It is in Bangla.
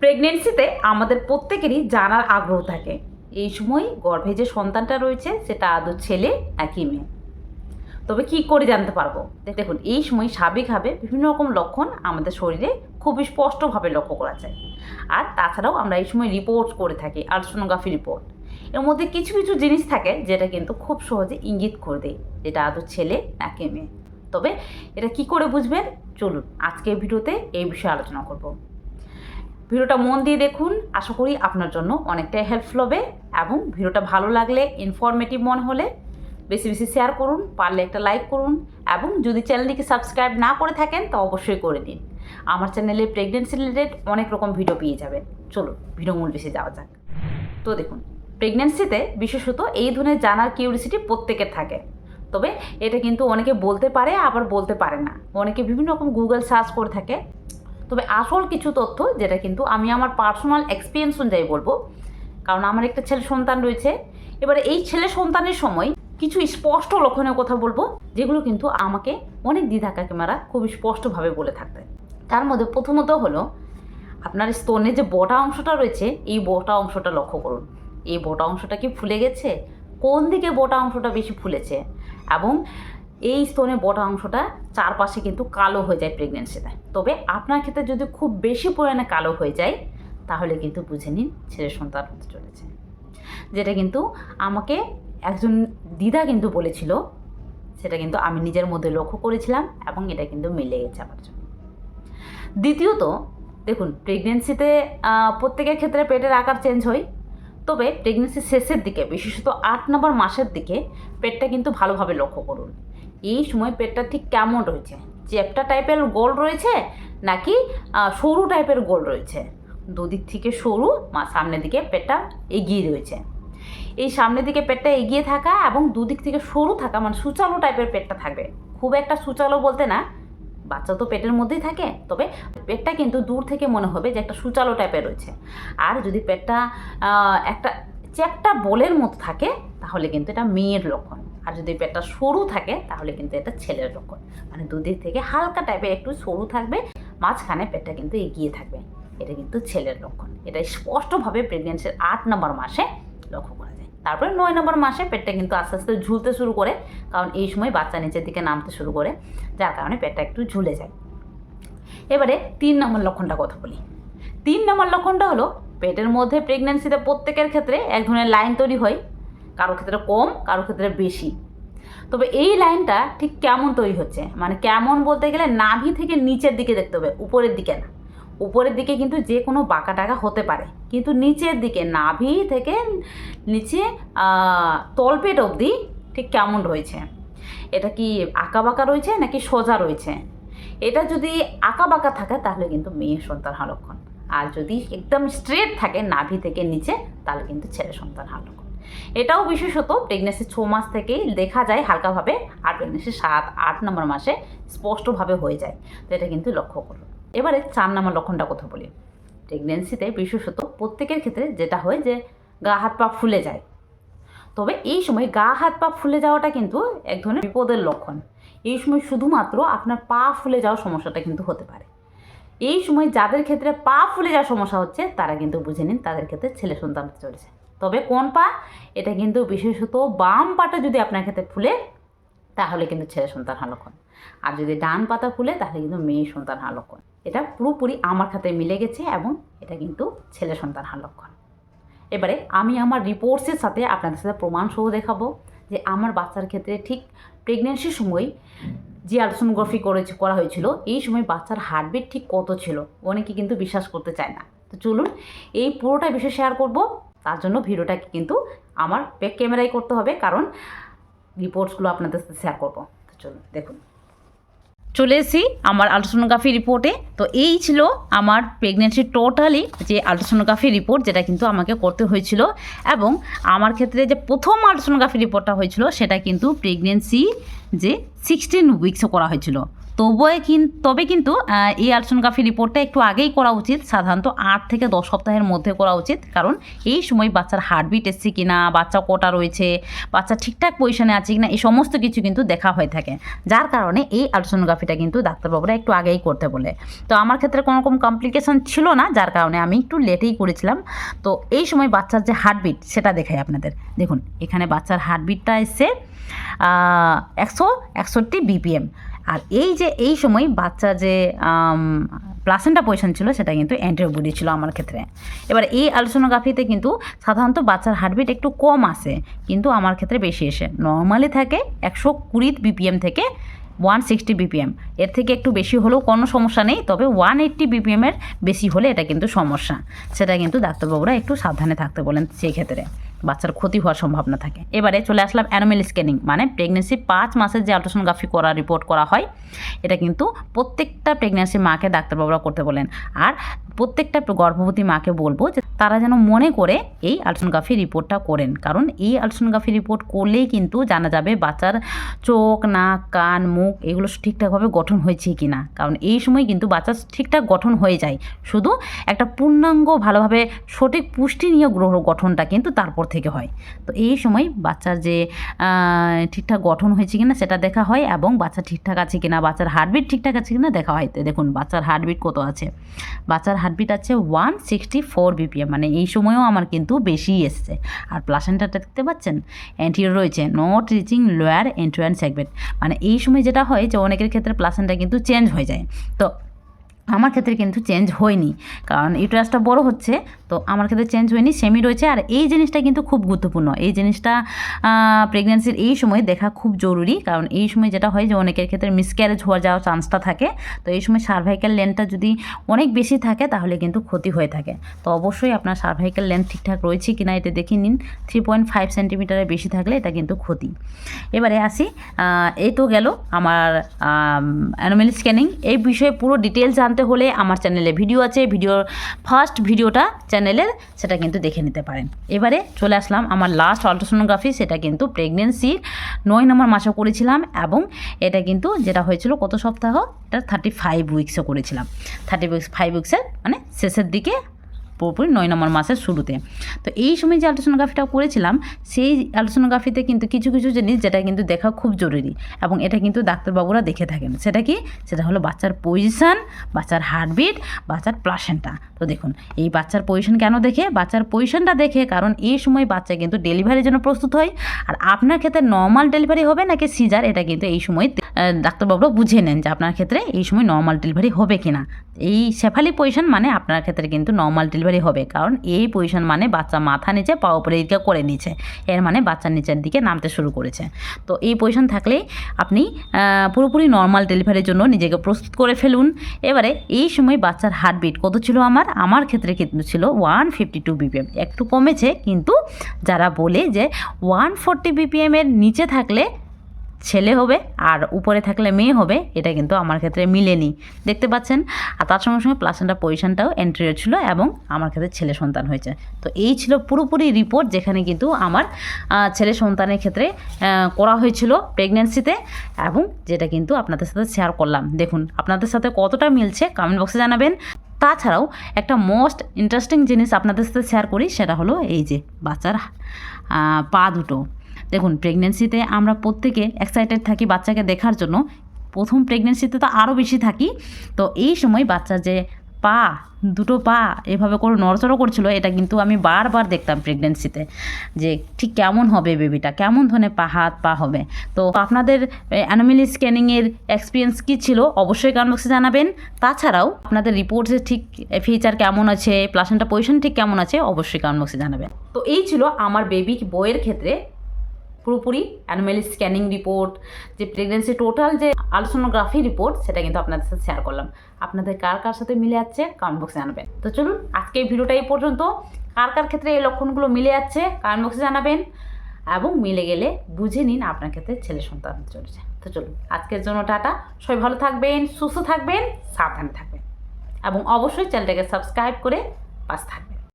প্রেগনেন্সিতে আমাদের প্রত্যেকেরই জানার আগ্রহ থাকে। এই সময় গর্ভে যে সন্তানটা রয়েছে, সেটা আদৌ ছেলে নাকি মেয়ে? তবে কি করে জানতে পারব? দেখুন, এই সময় স্বাভাবিকভাবে বিভিন্ন রকম লক্ষণ আমাদের শরীরে খুবই স্পষ্টভাবে লক্ষ্য করা যায়। আর তাছাড়াও আমরা এই সময় রিপোর্ট করে থাকি আলট্রাসোনোগ্রাফি রিপোর্ট এর মধ্যে কিছু কিছু জিনিস থাকে, যেটা কিন্তু খুব সহজে ইঙ্গিত করে দেয় যেটা আদৌ ছেলে নাকি মেয়ে? তবে এটা কি করে বুঝবেন? চলুন আজকে ভিডিওতে এই বিষয়ে আলোচনা করব। ভিডিওটা মন দিয়ে দেখুন। আশা করি আপনার জন্য অনেকটাই হেল্পফুল হবে এবং ভিডিওটা ভালো লাগলে ইনফরমেটিভ মনে হলে বেশি বেশি শেয়ার করুন, পারলে একটা লাইক করুন এবং যদি চ্যানেলটিকে সাবস্ক্রাইব না করে থাকেন, তা অবশ্যই করে দিন। আমার চ্যানেলে প্রেগনেন্সি রিলেটেড অনেক রকম ভিডিও পেয়ে যাবেন। চলো ভিডিও মূল বেশি যাওয়া যাক। তো দেখুন প্রেগনেন্সিতে বিশেষত এই ধরনের জানার কিউরিসিটি প্রত্যেকের থাকে। তবে এটা কিন্তু অনেকে বলতে পারে, আবার বলতে পারে না। অনেকে বিভিন্ন রকম গুগল সার্চ করে থাকে। তবে আসল কিছু তথ্য যেটা কিন্তু আমি আমার পার্সোনাল এক্সপিরিয়েন্স অনুযায়ী বলব। কারণ আমার একটা ছেলে সন্তান রয়েছে। এবারে এই ছেলে সন্তানের সময় কিছু স্পষ্ট লক্ষণের কথা বলব, যেগুলো কিন্তু আমাকে অনেক দ্বিধা কাকিমারা খুব স্পষ্টভাবে বলে থাকবে তার মধ্যে প্রথমত হলো, আপনার স্তনের যে বটা অংশটা রয়েছে, এই বটা অংশটা লক্ষ্য করুন। এই বটা অংশটা কি ফুলে গেছে? কোন দিকে বটা অংশটা বেশি ফুলেছে? এবং এই স্তনের বটা অংশটা চারপাশে কিন্তু কালো হয়ে যায় প্রেগনেন্সিতে তবে আপনার ক্ষেত্রে যদি খুব বেশি পরিমাণে কালো হয়ে যায়, তাহলে কিন্তু বুঝে নিন ছেলে সন্তান হতে চলেছে। যেটা কিন্তু আমাকে একজন দিদা কিন্তু বলেছিল, সেটা কিন্তু আমি নিজের মধ্যে লক্ষ্য করেছিলাম এবং এটা কিন্তু মিলে গেছে আমার জন্য। দ্বিতীয়ত, দেখুন প্রেগনেন্সিতে প্রত্যেকের ক্ষেত্রে পেটের আকার চেঞ্জ হয়, তবে প্রেগনেন্সির শেষের দিকে, বিশেষত আট নম্বর মাসের দিকে, পেটটা কিন্তু ভালোভাবে লক্ষ্য করুন। এই সময় পেটটা ঠিক কেমন রয়েছে? চ্যাপটা টাইপের গোল রয়েছে নাকি সরু টাইপের গোল রয়েছে? দুদিক থেকে সরু, মা, সামনের দিকে পেটটা এগিয়ে রয়েছে। এই সামনের দিকে পেটটা এগিয়ে থাকা এবং দুদিক থেকে সরু থাকা মানে সুচালো টাইপের পেটটা থাকবে। খুব একটা সুচালো বলতে না, বাচ্চা তো পেটের মধ্যেই থাকে, তবে পেটটা কিন্তু দূর থেকে মনে হবে যে একটা সুচালো টাইপের রয়েছে। আর যদি পেটটা আহ, একটা বলের মতো থাকে তাহলে কিন্তু এটা মেয়ের লক্ষণ। আর যদি পেটটা সরু থাকে তাহলে কিন্তু এটা ছেলের লক্ষণ। মানে দুদিক থেকে হালকা টাইপের একটু সরু থাকবে মাঝখানে পেটটা কিন্তু এগিয়ে থাকবে। এটা কিন্তু ছেলের লক্ষণ। এটা স্পষ্টভাবে প্রেগনেন্সির আট নম্বর মাসে লক্ষ্য করা যায়। তারপরে নয় নম্বর মাসে পেটটা কিন্তু আস্তে আস্তে ঝুলতে শুরু করে কারণ এই সময় বাচ্চা নিচের দিকে নামতে শুরু করে যার কারণে পেটটা একটু ঝুলে যায়। এবারে তিন নম্বর লক্ষণটা কথা বলি। তিন নম্বর লক্ষণটা হলো পেটের মধ্যে প্রেগনেন্সিতে প্রত্যেকের ক্ষেত্রে এক ধরনের লাইন তৈরি হয়। কারও ক্ষেত্রে কম, কারও ক্ষেত্রে বেশি। তবে এই লাইনটা ঠিক কেমন তৈরি হচ্ছে? মানে কেমন বলতে গেলে নাভি থেকে নিচের দিকে দেখতে হবে, উপরের দিকে না। উপরের দিকে কিন্তু যে কোনো বাঁকা টাকা হতে পারে। কিন্তু নিচের দিকে, নাভি থেকে নিচে তলপেট অবধি ঠিক কেমন রয়েছে? এটা কি আঁকা বাঁকা রয়েছে নাকি সোজা রয়েছে? এটা যদি আঁকা বাঁকা থাকে তাহলে কিন্তু মেয়ে সন্তান লক্ষণ আর যদি একদম স্ট্রেট থাকে নাভি থেকে নিচে, তাহলে কিন্তু ছেলে সন্তান লক্ষণ এটাও বিশেষত প্রেগনেন্সি ছ মাস থেকেই দেখা যায় হালকাভাবে, আর প্রেগনেন্সি সাত, আট নম্বর মাসে স্পষ্টভাবে হয়ে যায়। তো এটা কিন্তু লক্ষ্য করুন এবারে চার নম্বর লক্ষণটা কথা বলি। প্রেগনেন্সিতে বিশেষত প্রত্যেকের ক্ষেত্রে যেটা হয় যে, গা হাত পা ফুলে যায়। তবে এই সময় গা হাত পা ফুলে যাওয়াটা কিন্তু এক ধরনের বিপদের লক্ষণ। এই সময় শুধুমাত্র আপনার পা ফুলে যাওয়ার সমস্যাটা কিন্তু হতে পারে। এই সময় যাদের ক্ষেত্রে পা ফুলে যাওয়ার সমস্যা হচ্ছে, তারা কিন্তু বুঝে নিন তাদের ক্ষেত্রে ছেলে সন্তান চলেছে। তবে কোন পা? এটা কিন্তু বিশেষত বাম পাটা যদি আপনার ক্ষেত্রে ফুলে, তাহলে কিন্তু ছেলে সন্তান হওয়ার লক্ষণ আর যদি ডান পাতা ফুলে, তাহলে কিন্তু মেয়ে সন্তান হওয়ার লক্ষণ এটা পুরোপুরি আমার খাতে মিলে গেছে এবং এটা কিন্তু ছেলে সন্তান হওয়ার লক্ষণ এবারে আমি আমার রিপোর্টসের সাথে আপনাদের সাথে প্রমাণ সহ দেখাবো যে আমার বাচ্চার ক্ষেত্রে ঠিক প্রেগনেন্সির সময় যে আলট্রাসোনোগ্রাফি করেছে, করা হয়েছিল, এই সময় বাচ্চার হার্টবিট ঠিক কত ছিল? অনেকে কিন্তু বিশ্বাস করতে চায় না। তো চলুন, এই পুরোটা বিষয় শেয়ার করব। তার জন্য ভিডিওটাকে কিন্তু আমার ব্যাক ক্যামেরায় করতে হবে, কারণ রিপোর্টসগুলো আপনাদের সাথে শেয়ার করব। তো চলুন, দেখুন। চলে এসেছি আমার আলট্রাসোনোগ্রাফি রিপোর্টে তো এই ছিল আমার প্রেগনেন্সি টোটালি যে আলট্রাসোনোগ্রাফি রিপোর্ট যেটা কিন্তু আমাকে করতে হয়েছিল এবং আমার ক্ষেত্রে যে প্রথম আলট্রাসোনোগ্রাফি রিপোর্টটা হয়েছিল সেটা কিন্তু প্রেগনেন্সি যে সিক্সটিন উইকসে করা হয়েছিল। তবুও কিন্তু তবে কিন্তু এই আলসোনোগ্রাফি রিপোর্টটা একটু আগেই করা উচিত। সাধারণত আট থেকে দশ সপ্তাহের মধ্যে করা উচিত। কারণ এই সময় বাচ্চার হার্টবিট এসছে কি না বাচ্চা কটা রয়েছে, বাচ্চা ঠিকঠাক পজিশনে আছে কি না এই সমস্ত কিছু কিন্তু দেখা হয়ে থাকে। যার কারণে এই আলসোনোগ্রাফিটা কিন্তু ডাক্তারবাবুরা একটু আগেই করতে বলে। তো আমার ক্ষেত্রে কোনো রকম কমপ্লিকেশন ছিল না, যার কারণে আমি একটু লেটেই করেছিলাম। তো এই সময় বাচ্চার যে হার্টবিট সেটা দেখাই আপনাদের। দেখুন, এখানে বাচ্চার হার্টবিটটা এসছে একশো একষট্টি বিপিএম আর এই যে, এই সময় বাচ্চা যে প্লাসেন্টা পয়সন ছিল, সেটা কিন্তু অ্যান্টিবডি ছিল আমার ক্ষেত্রে। এবার এই আলসোনোগ্রাফিতে কিন্তু সাধারণত বাচ্চার হার্টবিট একটু কম আসে, কিন্তু আমার ক্ষেত্রে বেশি এসে নর্মালি থাকে একশো কুড়ি বিপিএম থেকে ওয়ান সিক্সটি বিপিএম এর থেকে একটু বেশি হলেও কোনো সমস্যা নেই, তবে ওয়ান এইট্টি বিপিএমের বেশি হলে এটা কিন্তু সমস্যা। সেটা কিন্তু ডাক্তারবাবুরা একটু সাবধানে থাকতে বলেন সেই ক্ষেত্রে বাচ্চার ক্ষতি হওয়ার সম্ভাবনা থাকে। এবারে চলে আসলাম অ্যানোমেল স্ক্যানিং মানে প্রেগনেন্সি পাঁচ মাসের যে আলট্রাসোনোগ্রাফি করা রিপোর্ট করা হয়, এটা কিন্তু প্রত্যেকটা প্রেগনেন্সি মাকে ডাক্তারবাবুরা করতে বলেন। আর প্রত্যেকটা গর্ভবতী মাকে বলব যে তারা যেন মনে করে এই আলট্রাসোনোগ্রাফি রিপোর্টটা করেন, কারণ এই আলট্রাসোনোগ্রাফি রিপোর্ট করলেই কিন্তু জানা যাবে বাচ্চার চোখ, নাক, কান, মুখ এগুলো ঠিকঠাকভাবে গঠন হয়েছে কি না কারণ এই সময় কিন্তু বাচ্চা ঠিকঠাক গঠন হয়ে যায়। শুধু একটা পূর্ণাঙ্গ, ভালোভাবে সঠিক পুষ্টি নিয়ে গ্রহ গঠনটা কিন্তু তারপর থেকে হয়। তো এই সময় বাচ্চার যে ঠিকঠাক গঠন হয়েছে কিনা সেটা দেখা হয় এবং বাচ্চা ঠিকঠাক আছে কিনা, বাচ্চার হার্টবিট ঠিকঠাক আছে কিনা দেখা হয়। দেখুন, বাচ্চার হার্টবিট কত আছে? বাচ্চার হার্টবিট আছে ওয়ান সিক্সটি ফোর বিপিএম মানে এই সময়ও আমার কিন্তু বেশিই এসছে। আর প্লাসেন্টাটা দেখতে পাচ্ছেন? অ্যান্টিও রয়েছে not reaching lower entrance segment মানে এই সময় যেটা হয় যে অনেকের ক্ষেত্রে প্লাসেন্টা কিন্তু চেঞ্জ হয়ে যায়। তো আমার ক্ষেত্রে কিন্তু চেঞ্জ হয়নি। কারণ ইউটারাসটা বড় হচ্ছে তো আমার ক্ষেত্রে চেঞ্জ হয়নি সেমি রয়েছে। আর এই জিনিসটা কিন্তু খুব গুরুত্বপূর্ণ। এই জিনিসটা প্রেগনেন্সির এই সময় দেখা খুব জরুরি। কারণ এই সময় যেটা হয় যে, অনেকের ক্ষেত্রে মিসক্যারেজ হওয়া যাওয়ার চান্সটা থাকে। তো এই সময় সার্ভাইকাল লেন্থটা যদি অনেক বেশি থাকে, তাহলে কিন্তু ক্ষতি হয়ে থাকে। তো অবশ্যই আপনার সার্ভাইকাল লেন্থ ঠিকঠাক রয়েছে কি না এটা দেখে নিন। থ্রি পয়েন্ট ফাইভ সেন্টিমিটারের বেশি থাকলে এটা কিন্তু ক্ষতি। এবারে আসি এই তো গেল আমার অ্যানোমেল স্ক্যানিং এই বিষয়ে পুরো ডিটেলস জানতে হলে আমার চ্যানেলে ভিডিও আছে। ভিডিওর ফার্স্ট ভিডিওটা চ্যানেলের সেটা কিন্তু দেখে নিতে পারেন। এবারে চলে আসলাম আমার লাস্ট আলট্রাসোনোগ্রাফি সেটা কিন্তু প্রেগনেন্সির নয় নম্বর মাসে করেছিলাম এবং এটা কিন্তু যেটা হয়েছিল কত সপ্তাহ, এটা থার্টি ফাইভ উইক্সে করেছিলাম। থার্টি উইক্স ফাইভ উইক্সের মানে শেষের দিকে পুরোপুরি নয় নম্বর মাসের শুরুতে। তো এই সময় যে আলট্রাসোনোগ্রাফিটা করেছিলাম, সেই আলট্রাসোনোগ্রাফিতে কিন্তু কিছু কিছু জিনিস যেটা কিন্তু দেখা খুব জরুরি এবং এটা কিন্তু ডাক্তারবাবুরা দেখে থাকেন। সেটা কি? সেটা হলো বাচ্চার পজিশান বাচ্চার হার্টবিট বাচ্চার প্লাসেন্টা তো দেখুন, এই বাচ্চার পজিশন কেন দেখে? বাচ্চার পজিশনটা দেখে কারণ এই সময় বাচ্চা কিন্তু ডেলিভারির জন্য প্রস্তুত হয়। আর আপনার ক্ষেত্রে নর্মাল ডেলিভারি হবে নাকি সিজার এটা কিন্তু এই সময় ডাক্তারবাবুরা বুঝে নেন যে আপনার ক্ষেত্রে এই সময় নর্মাল ডেলিভারি হবে কি না এই শেফালি পজিশন মানে আপনার ক্ষেত্রে কিন্তু নর্মাল ডেলিভারি হবে, কারণ এই পজিশন মানে বাচ্চা মাথা নিচে, পা উপরে দিকে করে নিচ্ছে। এর মানে বাচ্চার নিচের দিকে নামতে শুরু করেছে। তো এই পজিশন থাকলেই আপনি পুরোপুরি নর্মাল ডেলিভারির জন্য নিজেকে প্রস্তুত করে ফেলুন। এবারে এই সময় বাচ্চার হার্টবিট কত ছিল আমার? আমার ক্ষেত্রে কিন্তু ছিল ওয়ান ফিফটি টু বিপিএম একটু কমেছে, কিন্তু যারা বলে যে ওয়ান ফোরটি বিপিএমের নিচে থাকলে ছেলে হবে আর উপরে থাকলে মেয়ে হবে, এটা কিন্তু আমার ক্ষেত্রে মিলেনি। দেখতে পাচ্ছেন? আর তার সঙ্গে সঙ্গে প্লাসেন্টা পজিশনটাও এন্ট্রিও ছিল এবং আমার ক্ষেত্রে ছেলে সন্তান হয়েছে। তো এই ছিল পুরোপুরি রিপোর্ট যেখানে কিন্তু আমার ছেলে সন্তানের ক্ষেত্রে করা হয়েছিল প্রেগনেন্সিতে এবং যেটা কিন্তু আপনাদের সাথে শেয়ার করলাম। দেখুন, আপনাদের সাথে কতটা মিলছে কমেন্ট বক্সে জানাবেন। তাছাড়াও একটা মোস্ট ইন্টারেস্টিং জিনিস আপনাদের সাথে শেয়ার করি, সেটা হলো এই যে বাচ্চার পা দুটো। দেখুন প্রেগনেন্সিতে আমরা প্রত্যেকে এক্সাইটেড থাকি বাচ্চাকে দেখার জন্য। প্রথম প্রেগনেন্সিতে তো আরও বেশি থাকি। তো এই সময় বাচ্চা যে পা, দুটো পা এভাবে করে নড়চড়ো করছিল, এটা কিন্তু আমি বারবার দেখতাম প্রেগনেন্সিতে যে ঠিক কেমন হবে বেবিটা কেমন ধরনের পা, হাত, পা হবে। তো আপনাদের অ্যানোমিলি স্ক্যানিংয়ের এক্সপিরিয়েন্স কী ছিল অবশ্যই কমেন্ট বক্সে জানাবেন। তাছাড়াও আপনাদের রিপোর্টসের ঠিক ফিচার কেমন আছে প্লাসেন্টা পজিশন ঠিক কেমন আছে, অবশ্যই কমেন্ট বক্সে জানাবেন। তো এই ছিল আমার বেবি বইয়ের ক্ষেত্রে পুরোপুরি অ্যানোমেলি স্ক্যানিং রিপোর্ট যে প্রেগনেন্সি টোটাল যে আলসোনোগ্রাফি রিপোর্ট সেটা কিন্তু আপনাদের সাথে শেয়ার করলাম। আপনাদের কার কার সাথে মিলে যাচ্ছে কমেন্ট বক্সে জানাবেন। তো চলুন আজকে এই ভিডিওটা এই পর্যন্ত। কার কার ক্ষেত্রে এই লক্ষণগুলো মিলে যাচ্ছে কমেন্ট বক্সে জানাবেন। এবং মিলে গেলে বুঝে নিন আপনার ক্ষেত্রে ছেলে সন্তান চলেছে। তো চলুন, আজকের জন্য টাটা। সবাই ভালো থাকবেন, সুস্থ থাকবেন, সাবধানে থাকবেন। এবং অবশ্যই চ্যানেলটাকে সাবস্ক্রাইব করে পাশে থাকবেন।